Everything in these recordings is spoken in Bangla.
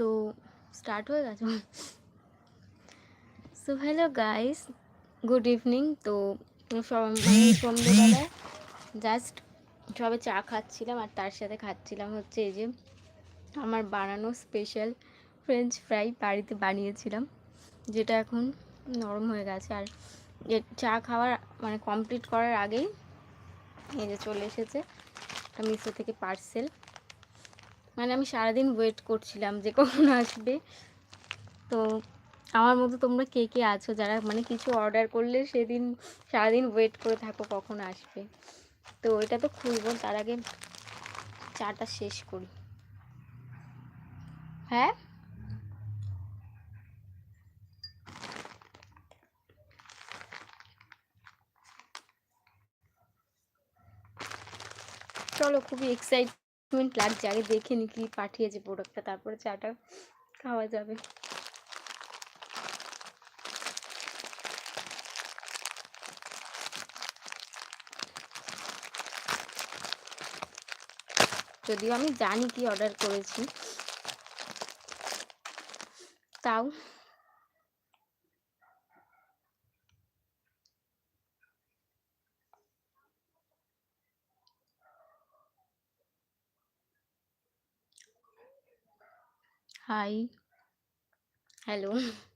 সো স্টার্ট হয়ে গেছে? So hello guys good evening তো সন্ধ্যেবেলায় জাস্ট সবে চা খাচ্ছিলাম আর তার সাথে খাচ্ছিলাম হচ্ছে এই যে আমার বানানো স্পেশাল ফ্রেঞ্চ ফ্রাই বাড়িতে বানিয়েছিলাম, যেটা এখন নরম হয়ে গেছে। আর চা খাওয়ার মানে কমপ্লিট করার আগেই এই যে চলে এসেছে, একটা মিশো থেকে পার্সেল মানে আমি সারাদিন ওয়েট করছিলাম যে কখন আসবে। তো আমার মতো তোমরা কে কে আছো? যারা মানে কিছু অর্ডার করলে সেদিন সারাদিন ওয়েট করে থাকো কখন আসবে। তো এটা তো খুলবো, তার আগে চাটা শেষ করি। হ্যাঁ? চলো, খুবই এক্সাইটমেন্ট লাগছে আগে দেখে নি কি পাঠিয়েছে প্রোডাক্টটা তারপরে চাটা খাওয়া যাবে। যদিও আমি জানি কি অর্ডার করেছি, তাও হাই হ্যালো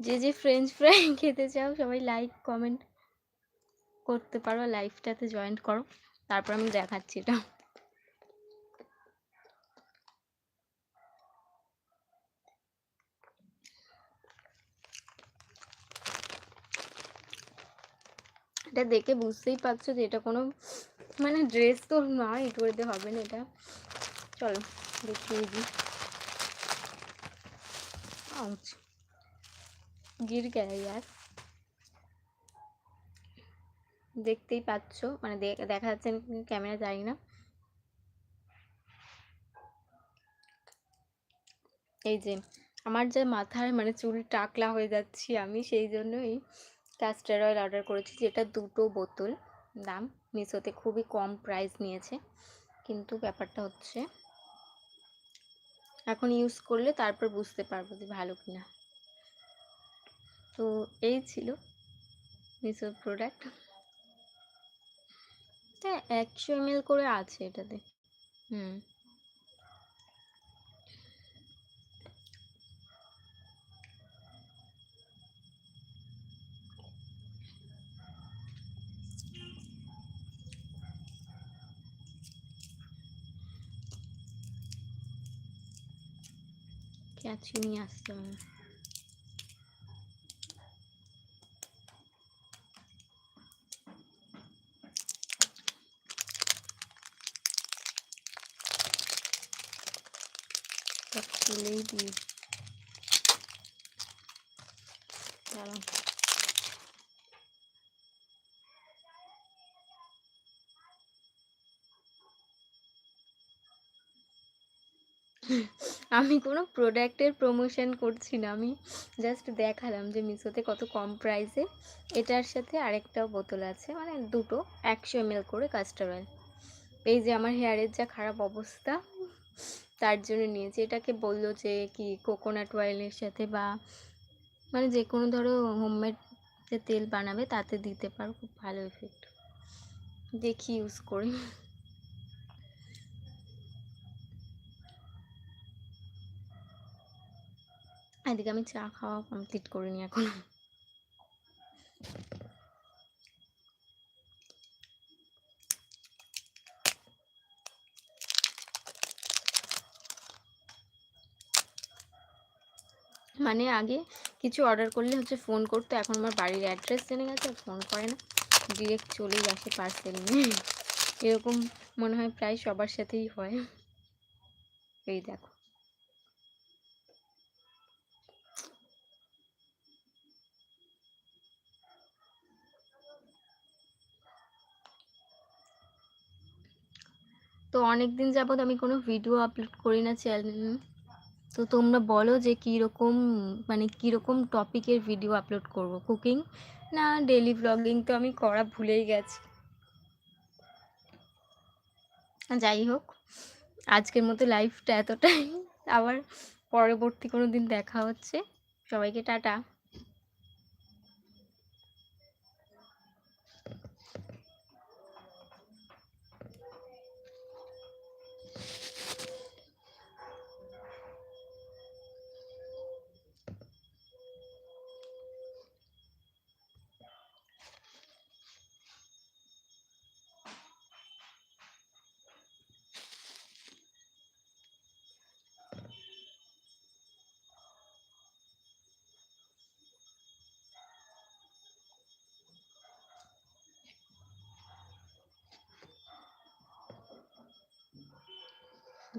যে যে ফ্রেঞ্চ ফ্রাই খেতে চাও, সবাই লাইক কমেন্ট করতে পারো লাইভটাতে জয়েন করো। তারপর আমি দেখাচ্ছি এটা। এটা দেখে বুঝতেই পারছ যে এটা কোনো মানে ড্রেস তো না এই করে হবে না এটা। চলো, দেখিয়ে দিই। গির গেলে ইয়ার? দেখতেই পাচ্ছ মানে দেখা যাচ্ছে ক্যামেরা জানি না। এই যে, আমার যে মাথায় মানে চুল টাকলা হয়ে যাচ্ছি আমি, সেই জন্যই ক্যাস্টার অয়েল অর্ডার করেছি যেটা দুটো বোতল। দাম মিশোতে খুবই কম প্রাইস নিয়েছে। কিন্তু ব্যাপারটা হচ্ছে, এখন ইউজ করলে তারপর বুঝতে পারব যে ভালো কিনা। তো এই ছিল মিশোর প্রোডাক্ট হ্যাঁ একশো এম করে আছে এটাতে। হুম। ক্যাচি নিয়ে আসতে হবে খুলেই দিই দাঁড়াও আমি কোনো প্রোডাক্টের প্রমোশন করছি না। আমি জাস্ট দেখালাম যে মিশোতে কত কম প্রাইসে এটার সাথে আরেকটাও বোতল আছে মানে দুটো, একশো এম করে কাস্টার অয়েল এই যে আমার হেয়ারের যা খারাপ অবস্থা, তার জন্য নিয়েছি। এটাকে বলল যে কি কোকোনাট অয়েলের সাথে বা মানে যে কোনো ধরো হোমমেড যে তেল বানাবে, তাতে দিতে পারো, খুব ভালো এফেক্ট দেখি ইউজ করি। এদিকে আমি চা খাওয়া কমপ্লিট করিনি এখন। মানে আগে কিছু অর্ডার করলে হচ্ছে ফোন করতো, এখন আমার বাড়ির অ্যাড্রেস জেনে গেছে ফোন করে না। ডিরেক্ট চলেই আসে পার্সেল নিয়ে। এরকম মনে হয় প্রায় সবার সাথেই হয়। এই দেখো। তো অনেক দিন যাবৎ আমি কোনো ভিডিও আপলোড করি না চ্যানেল তো তোমরা বলো যে কীরকম মানে কীরকম টপিকের ভিডিও আপলোড করব? কুকিং না ডেলি ব্লগিং তো আমি করা ভুলেই গেছি। যাই হোক, আজকের মতো লাইফটা এতটাই। আবার পরবর্তী কোনো দিন দেখা হচ্ছে। সবাইকে টাটা।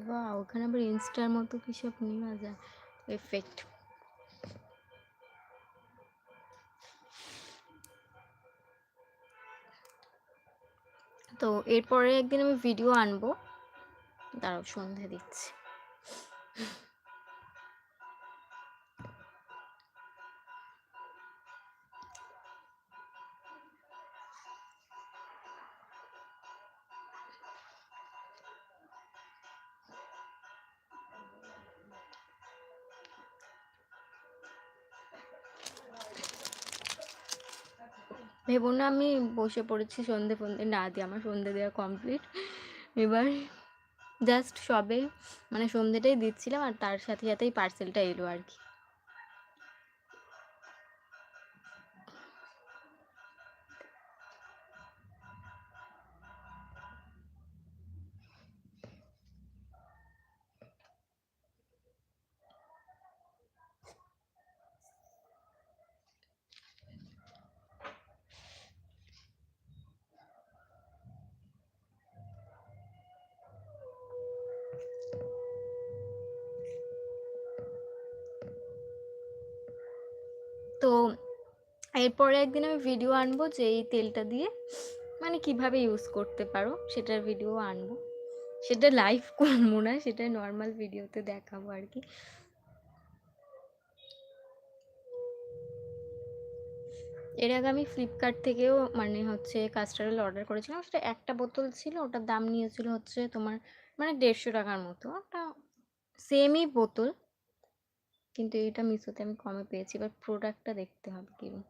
বা ওখানে আবার ইনস্টার মতো কি সব নেওয়া যায় এফেক্ট তো এরপরে একদিন আমি ভিডিও আনব। দাঁড়াও সন্ধে দিচ্ছি। ভেবো না, আমি বসে পড়েছি সন্ধে ফন্ধে। না দিয়ে আমার সন্ধে দেওয়া কমপ্লিট এবার জাস্ট সবে মানে সন্ধেটাই দিচ্ছিলাম আর তার সাথে সাথেই পার্সেলটা এলো আর কি। এরপরে একদিন আমি ভিডিও আনব যে এই তেলটা দিয়ে। মানে কীভাবে ইউজ করতে পারো সেটার ভিডিও আনব। সেটা লাইভ করব না, সেটা নর্মাল ভিডিওতে দেখাবো আর কি। এর আগে আমি ফ্লিপকার্ট থেকেও মানে হচ্ছে কাস্টার অয়েল অর্ডার করেছিলাম। সেটা একটা বোতল ছিল, ওটার দাম নিয়েছিল হচ্ছে তোমার মানে দেড়শো টাকার মতো। ওটা সেমই বোতল। কিন্তু এটা মিশোতে আমি কমে পেয়েছি। এবার প্রোডাক্টটা দেখতে হবে কীরকম